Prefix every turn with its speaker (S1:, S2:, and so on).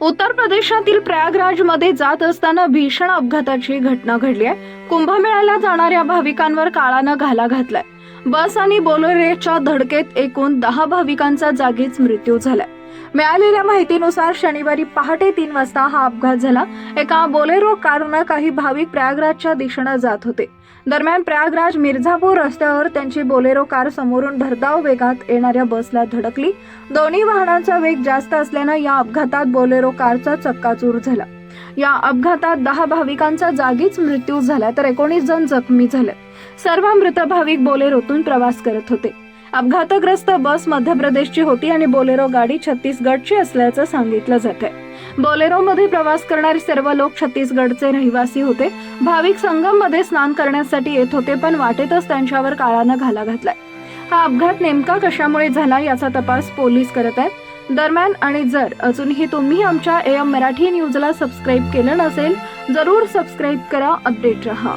S1: उत्तर प्रदेशातील प्रयागराजमध्ये जात असताना भीषण अपघाताची घटना घडली आहे. कुंभमेळ्याला जाणाऱ्या भाविकांवर काळानं घाला घातलाय. बस आणि बोलोरेच्या धडकेत एकूण दहा भाविकांचा जागीच मृत्यू झाला मिळालेल्या माहितीनुसार शनिवारी पहाटे तीन वाजता हा अपघात झाला. एका बोलेरो कारनं काही भाविक प्रयागराजच्या दिशेनं जात होते. दरम्यान प्रयागराज मिर्झापूर रस्त्यावर त्यांची बोलेरो कार समोरून भरधाव वेगात येणाऱ्या बसला धडकली. दोन्ही वाहनांचा वेग जास्त असल्यानं या अपघातात बोलेरो कारचा चक्काचूर झाला. या अपघातात दहा भाविकांचा जागीच मृत्यू झाला तर एकोणीस जण जखमी झाले. सर्व मृत भाविक बोलेरोतून प्रवास करत होते. अपघातग्रस्त बस मध्य प्रदेशची होती आणि बोलेरो गाडी छत्तीसगडची असल्याचं सांगितलं जात बोलेरोमध्ये प्रवास करणारे सर्व लोक छत्तीसगडचे रहिवासी होते. भाविक संगममध्ये स्नान करण्यासाठी येत होते पण वाटेतच त्यांच्यावर काळानं घाला घातलाय. हा अपघात नेमका कशामुळे झाला याचा तपास पोलीस करत आहेत. दरम्यान आणि जर अजूनही तुम्ही आमच्या एम मराठी न्यूजला सबस्क्राईब केलं नसेल जरूर सबस्क्राईब करा अपडेट रहा.